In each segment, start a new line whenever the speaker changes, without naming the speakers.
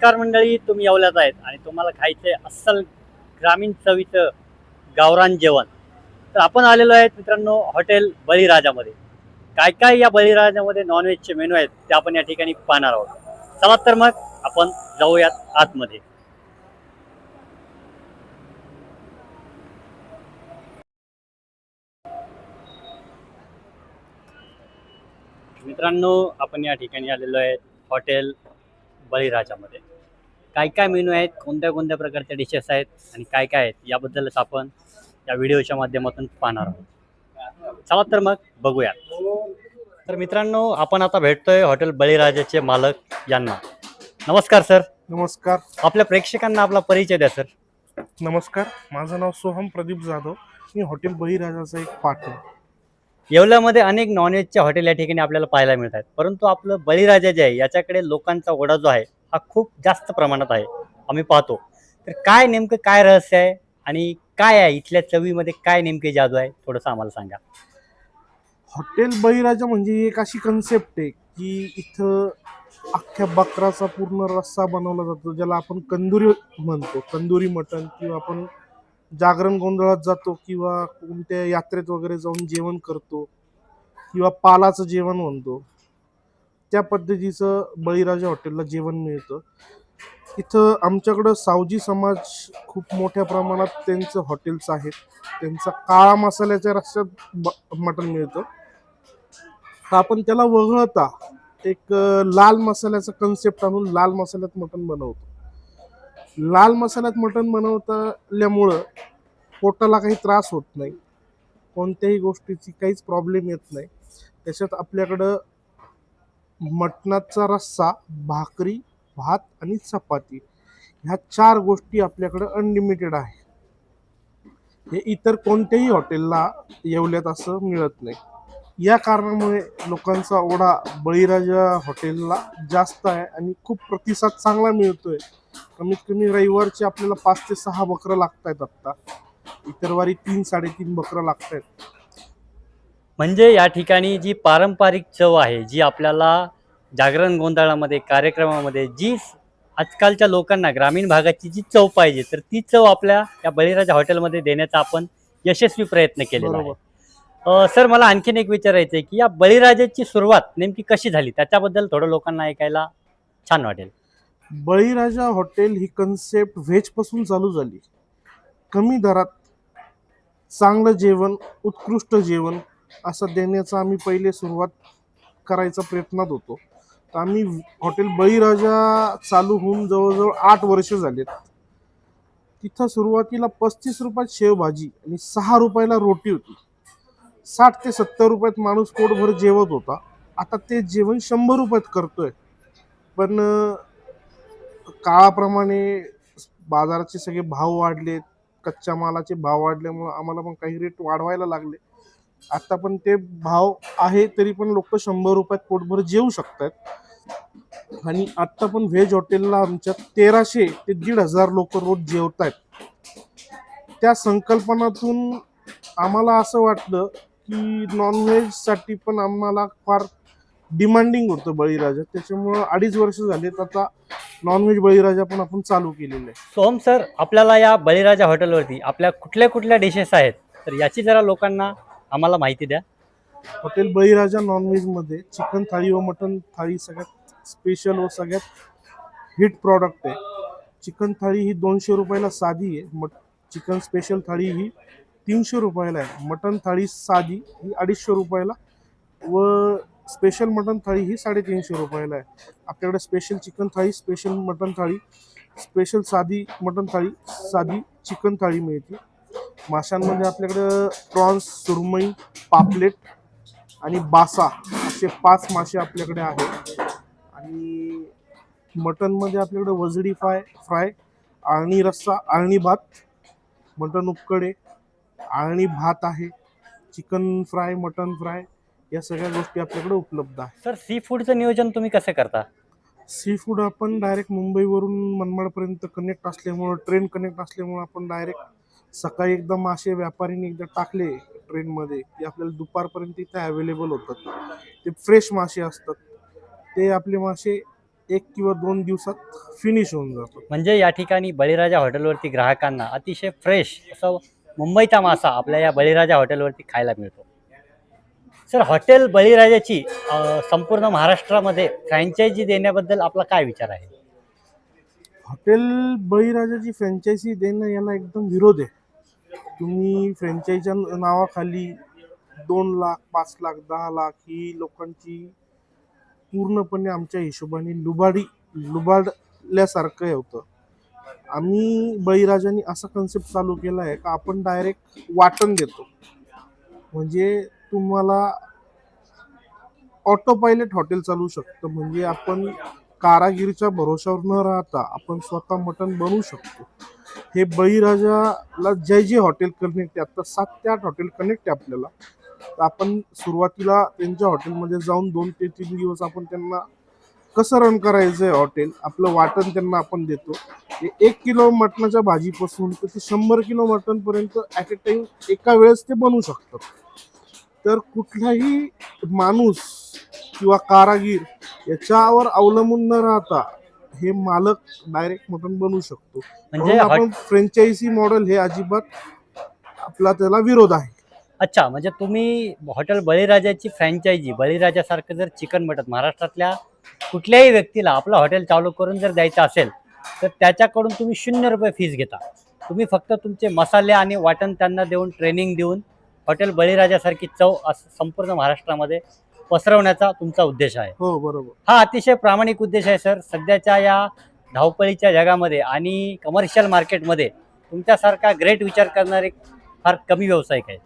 नमस्कार मंडळी तुम्ही येवल्यात आहेत आणि तुम्हाला खायचंय अस्सल ग्रामीण चवीचं गावरान जेवण. तर आपण आलेलो आहेत मित्रांनो हॉटेल बळीराजामध्ये. काय काय या बळीराजामध्ये नॉनव्हेजचे मेनू आहेत ते आपण या ठिकाणी पाहणार आहोत. चला तर मग आपण जाऊयात आतमध्ये. मित्रांनो आपण या ठिकाणी आलेलो आहे हॉटेल बळीराजामध्ये. काय काय मेनू आहेत कोणत्या कोणत्या प्रकारच्या डिशेस आहेत आणि काय काय आहेत याबद्दलच आपण या व्हिडिओच्या माध्यमातून पाहणार आहोत. चला तर मग बघूया. तर मित्रांनो आपण आता भेटतोय हॉटेल बळीराजाचे मालक यांना. नमस्कार सर.
नमस्कार.
आपल्या प्रेक्षकांना आपला परिचय द्या सर.
नमस्कार. माझं नाव सोहम प्रदीप जाधव. मी हॉटेल बळीराजाचा एक पार्टनर.
येवल्यामध्ये अनेक नॉनव्हेजचे हॉटेल या ठिकाणी आपल्याला पाहायला मिळतात. परंतु आपलं बळीराजा जे आहे याच्याकडे लोकांचा ओढा जो आहे हा खूप जास्त प्रमाणात आहे. आम्ही पाहतो. तर काय नेमकं काय रहस्य आहे आणि काय आहे? इथल्या चवीमध्ये काय नेमके जादू आहे? थोडंसं आम्हाला सांगा.
हॉटेल बळीराजा म्हणजे एक अशी कन्सेप्ट आहे की इथं अख्ख्या बकराचा पूर्ण रस्सा बनवला जातो ज्याला आपण कंदुरी म्हणतो. कंदुरी मटण किंवा आपण जागरण गोंधळात जातो किंवा कोणत्या यात्रेत वगैरे जाऊन जेवण करतो किंवा पालाचं जेवण म्हणतो त्या पद्धतीचं बळीराजा हॉटेलला जेवण मिळतं. इथं आमच्याकडं सावजी समाज खूप मोठ्या प्रमाणात त्यांचं हॉटेल्स आहेत. त्यांचा काळा मसाल्याच्या रस्त्यात ब मटण मिळतं. तर आपण त्याला वगळता एक लाल मसाल्याचा कन्सेप्ट आणून लाल मसाल्यात मटण बनवतो. लाल मसाल्यात मटण बनवताल्यामुळं पोटाला काही त्रास होत नाही. कोणत्याही गोष्टीची काहीच प्रॉब्लेम येत नाही. त्याच्यात आपल्याकडं मटणाचा रस्सा भाकरी भात आणि चपाती ह्या चार गोष्टी आपल्याकडं अनलिमिटेड आहे हे इतर कोणत्याही हॉटेलला येवल्यात असं मिळत नाही. या कारणामुळे लोकांचा ओढा बळीराजा हॉटेलला जास्त आहे आणि खूप प्रतिसाद चांगला मिळतोय. कमीत कमी रविवारचे आपल्याला पाच ते सहा बकरं लागत आहेत आत्ता. इतर वारी तीन साडेतीन बकरं लागत आहेत
म्हणजे या ठिकाणी जी पारंपरिक चव आहे जी आपल्याला जागरण गोंधळामध्ये कार्यक्रमामध्ये जी आजकालच्या लोकांना ग्रामीण भागाची जी चव पाहिजे तर ती चव आपल्या या बळीराजा हॉटेलमध्ये देण्याचा आपण यशस्वी प्रयत्न केलेला आहे.
बरोबर.
अ, सर मला आणखीन एक विचारायचं आहे की या बळीराजाची सुरुवात नेमकी कशी झाली? त्याच्याबद्दल थोडं लोकांना ऐकायला छान वाटेल.
बळीराजा हॉटेल ही कन्सेप्ट व्हेजपासून चालू झाली. कमी दरात चांगलं जेवण उत्कृष्ट जेवण असं देण्याचा आम्ही पहिले सुरुवात करायचा प्रयत्नात होतो. तर आम्ही हॉटेल बळीराजा चालू होऊन जवळजवळ आठ वर्ष झालेत. तिथं सुरुवातीला पस्तीस रुपयात शेवभाजी आणि सहा रुपयाला रोटी होती. साठ ते सत्तर रुपयात माणूस पोटभर जेवत होता. आता ते जेवण शंभर रुपयात करतोय. पण काळाप्रमाणे बाजाराचे सगळे भाव वाढले कच्च्या मालाचे भाव वाढल्यामुळं आम्हाला पण काही रेट वाढवायला लागले. आता पण ते भाव आहे तरी पण लोक शंभर रुपयात पोटभर जेवू शकतात. आणि आत्ता पण व्हेज हॉटेलला आमच्या तेराशे ते दीड हजार लोक रोज जेवत आहेत त्या संकल्पनातून आम्हाला असं वाटलं की नॉनव्हेजसाठी पण आम्हाला फार डिमांडिंग होतं बळीराजा. त्याच्यामुळं अडीच वर्ष झालेत. आता नॉनव्हेज बळीराजा पण आपण चालू केलेलं आहे.
सोहम सर आपल्याला या बळीराजा हॉटेलवरती आपल्या कुठल्या कुठल्या डिशेस आहेत? तर याची जरा लोकांना आम्हाला माहिती द्या.
हॉटेल बळीराजा नॉनव्हेजमध्ये चिकन थाळी व मटन थाळी सगळ्यात स्पेशल व सगळ्यात हिट प्रॉडक्ट आहे. चिकन थाळी ही दोनशे रुपयाला साधी आहे. मट चिकन स्पेशल थाळी ही तीनशे रुपयाला आहे. मटन थाळी साधी ही अडीचशे रुपयाला व स्पेशल मटन थाळी ही साडेतीनशे रुपयाला आहे. आपल्याकडे special chicken thali special mutton thali special साधी मटन थाळी साधी चिकन थाळी मिळते. माशांमध्ये आपल्याकडं प्रॉन्स सुरमई पापलेट आणि बासा असे पाच मासे आपल्याकडे आहेत. आणि मटनमध्ये आपल्याकडे वजडी फ्राय फ्राय आळणी रस्सा आळणी भात मटन उकडे आळणी भात आहे चिकन फ्राय मटन फ्राय या सगळ्या गोष्टी आपल्याकडे उपलब्ध आहेत.
सर सी फूडचं नियोजन तुम्ही कसं करता?
सी फूड आपण डायरेक्ट मुंबईवरून मनमाडपर्यंत कनेक्ट असल्यामुळं ट्रेन कनेक्ट असल्यामुळं आपण डायरेक्ट सकाळी एकदा मासे व्यापारीने एकदा टाकले ट्रेनमध्ये ते आपल्याला दुपारपर्यंत इथे अवेलेबल होतात. ते फ्रेश मासे असतात. ते आपले मासे एक किंवा दोन दिवसात फिनिश होऊन जातं
म्हणजे या ठिकाणी बळीराजा हॉटेलवरती ग्राहकांना अतिशय फ्रेश असं मुंबईचा मासा आपल्या या बळीराजा हॉटेलवरती खायला मिळतो. सर हॉटेल बळीराजाची संपूर्ण महाराष्ट्रामध्ये फ्रँचायझी देण्याबद्दल आपला काय विचार आहे?
हॉटेल बळीराजाची फ्रँचायझी देणं याला एकदम विरोध आहे. तुम्ही फ्रँचायझीच्या नावाखाली दोन लाख पाच लाख दहा लाख ही लोकांची पूर्णपणे आमच्या हिशोबाने लुबाडी लुबाडल्यासारखं होतं. आम्ही बळीराजाने असा कन्सेप्ट चालू केला आहे का आपण डायरेक्ट वाटण देतो. म्हणजे तुम्हाला ऑटो पायलट हॉटेल चालू शकतं. म्हणजे आपण कारागिरीच्या भरोशावर न राहता आपण स्वतः मटण बनवू शकतो. हे बळीराजाला जे जे हॉटेल कनेक्ट आहे. आता सात ते आठ हॉटेल कनेक्ट आहे आपल्याला. तर आपण सुरुवातीला त्यांच्या हॉटेलमध्ये जाऊन दोन ते तीन दिवस आपण त्यांना कसं रन करायचं आहे हॉटेल आपलं वाटण त्यांना आपण देतो. एक किलो मटणाच्या भाजीपासून तर ते शंभर किलो मटणपर्यंत ॲट अ टाइम एका वेळेस ते बनवू शकतात. तर कुठलाही माणूस किंवा कारागीर याच्यावर अवलंबून न राहता हे मालक डायरेक्ट मटण बनवू शकतो.
म्हणजे
म्हणून आपण फ्रँचायझी मॉडेल हे अजिबात आपला त्याला विरोध आहे.
अच्छा म्हणजे तुम्ही हॉटेल बळीराजाची फ्रँचायझी बळीराजासारखं जर चिकन मटन महाराष्ट्रातल्या कुठल्याही व्यक्तीला आपलं हॉटेल चालू करून जर द्यायचं असेल तर त्याच्याकडून तुम्ही शून्य रुपये फीस घेता. तुम्ही फक्त तुमचे मसाले आणि वाटण त्यांना देऊन ट्रेनिंग देऊन हॉटेल बळीराजासारखी चव असं संपूर्ण महाराष्ट्रामध्ये पसरवण्याचा तुमचा उद्देश आहे.
हो बरोबर.
हा अतिशय प्रामाणिक उद्देश आहे सर. सध्याच्या या धावपळीच्या जगामध्ये आणि कमर्शियल मार्केटमध्ये तुमच्यासारखा ग्रेट विचार करणारे फार कमी व्यावसायिक आहेत.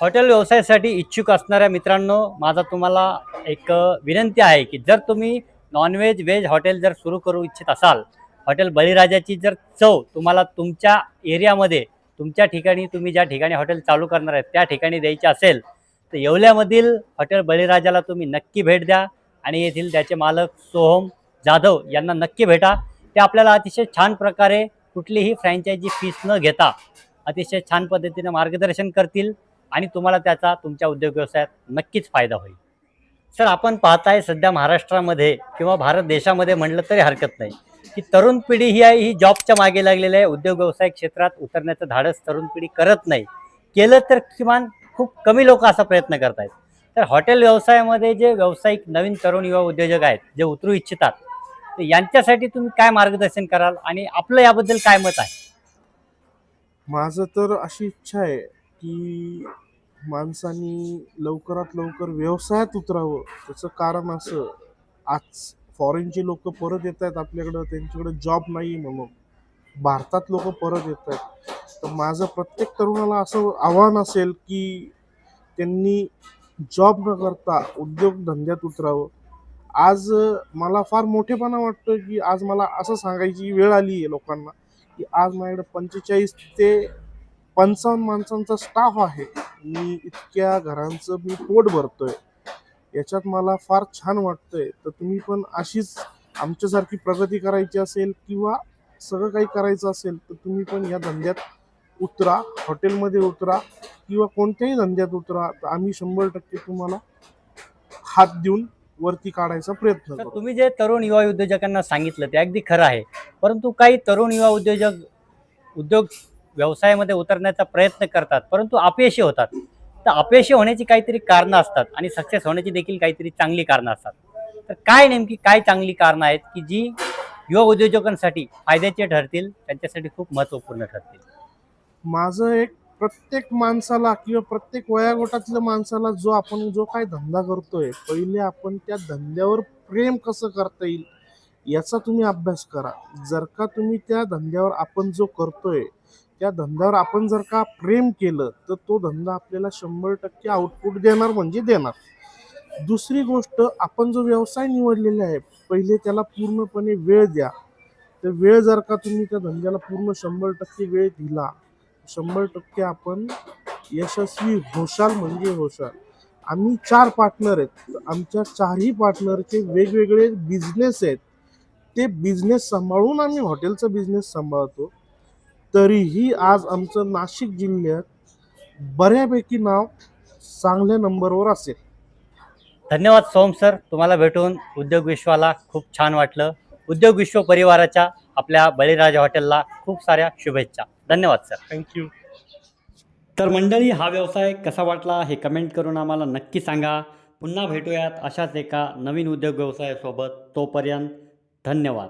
हॉटेल व्यवसायासाठी इच्छुक असणाऱ्या मित्रांनो माझा तुम्हाला एक विनंती आहे की जर तुम्ही नॉनव्हेज व्हेज हॉटेल जर सुरू करू इच्छित असाल हॉटेल बळीराजाची जर चव तुम्हाला तुमच्या एरियामध्ये तुमच्या ठिकाणी तुम्ही ज्या ठिकाणी हॉटेल चालू करणार आहेत त्या ठिकाणी द्यायची असेल तर येवल्यामधील हॉटेल बळीराजाला तुम्ही नक्की भेट द्या. आणि येथील त्याचे मालक सोहम जाधव यांना नक्की भेटा. ते आपल्याला अतिशय छान प्रकारे कुठलीही फ्रँचायझी फीस न घेता अतिशय छान पद्धतीने मार्गदर्शन करतील आणि तुम्हाला त्याचा तुमच्या उद्योग व्यवसायात नक्कीच फायदा होईल. सर आपण पाहताय सध्या महाराष्ट्रामध्ये किंवा भारत देशामध्ये म्हटलं तरी हरकत नाही. की तरुण पिढी ही आहे ही जॉबच्या मागे लागलेली आहे. उद्योग व्यवसाय क्षेत्रात उतरण्याचं धाडस तरुण पिढी करत नाही. केलं तर किमान खूप कमी लोक असा प्रयत्न करत आहेत तर हॉटेल व्यवसायामध्ये जे व्यावसायिक नवीन तरुण युवा उद्योजक आहेत जे उतरू इच्छितात तर यांच्यासाठी तुम्ही काय मार्गदर्शन कराल आणि आपलं याबद्दल काय मत आहे?
माझं तर अशी इच्छा आहे की माणसांनी लवकरात लवकर व्यवसायात उतरावं. त्याचं कारण असं आज फॉरेनची लोक परत येत आहेत आपल्याकडं त्यांच्याकडे जॉब नाही म्हणून. भारतात लोक परत येत आहेत. तर माझं प्रत्येक तरुणाला असं आव्हान असेल की त्यांनी जॉब न करता उद्योगधंद्यात उतरावं. आज मला फार मोठेपणा वाटतं की आज मला असं सांगायची वेळ आली आहे लोकांना की आज माझ्याकडे पंचेचाळीस ते पंचावन्न माणसांचा स्टाफ आहे. मी इतक्या घरांचं मी पोट भरतोय. याच्यात मला फार छान वाटतंय. तर तुम्ही पण अशीच आमच्यासारखी प्रगती करायची असेल किंवा सगळं काही करायचं असेल तर तुम्ही पण या धंद्यात उतरा हॉटेलमध्ये उतरा किंवा कोणत्याही धंद्यात उतरा तर आम्ही शंभर टक्के तुम्हाला हात देऊन वरती काढायचा प्रयत्न करू
तुम्ही जे तरुण युवा उद्योजकांना सांगितलं ते अगदी खरं आहे. परंतु काही तरुण युवा उद्योजक उद्योग व्यवसायामध्ये उतरण्याचा प्रयत्न करतात परंतु अपयशी होतात. तर अपयशी होण्याची काहीतरी कारणं असतात आणि सक्सेस होण्याची देखील काहीतरी चांगली कारणं असतात. तर काय नेमकी काय चांगली कारणं आहेत की जी युवा उद्योजकांसाठी फायद्याचे ठरतील त्यांच्यासाठी खूप महत्त्वपूर्ण ठरतील?
माझं एक प्रत्येक माणसाला किंवा प्रत्येक वयागोटातल्या माणसाला जो आपण जो काय धंदा करतोय पहिले आपण त्या धंद्यावर प्रेम कसं करता येईल याचा तुम्ही अभ्यास करा. जर का तुम्ही त्या धंद्यावर आपण जो करतोय त्या धंद्यावर आपण जर का प्रेम केलं तर तो धंदा आपल्याला शंभर टक्के आउटपुट देणार म्हणजे देणार. दुसरी गोष्ट आपण जो व्यवसाय निवडलेला आहे पहिले त्याला पूर्णपणे वेळ द्या. तर वेळ जर का तुम्ही त्या धंद्याला पूर्ण शंभर टक्के वेळ दिला शंभर टक्के आपण यशस्वी होशाल म्हणजे होशाल. आम्ही चार पार्टनर आहेत. आमच्या चारही पार्टनरचे वेगवेगळे बिझनेस आहेत. ते बिझनेस सांभाळून आम्ही हॉटेलचा बिझनेस सांभाळतो. तरीही आज आमचं नाशिक जिल्ह्यात बऱ्यापैकी नाव चांगल्या नंबरवर असेल.
धन्यवाद सोम सर तुम्हाला भेटून उद्योग विश्वाला खूप छान वाटलं. उद्योग विश्व परिवाराच्या आपल्या बळीराजा हॉटेलला खूप साऱ्या शुभेच्छा. धन्यवाद सर.
थँक्यू
तर मंडळी हा व्यवसाय कसा वाटला हे कमेंट करून आम्हाला नक्की सांगा. पुन्हा भेटूयात अशाच एका नवीन उद्योग व्यवसायासोबत. तोपर्यंत धन्यवाद.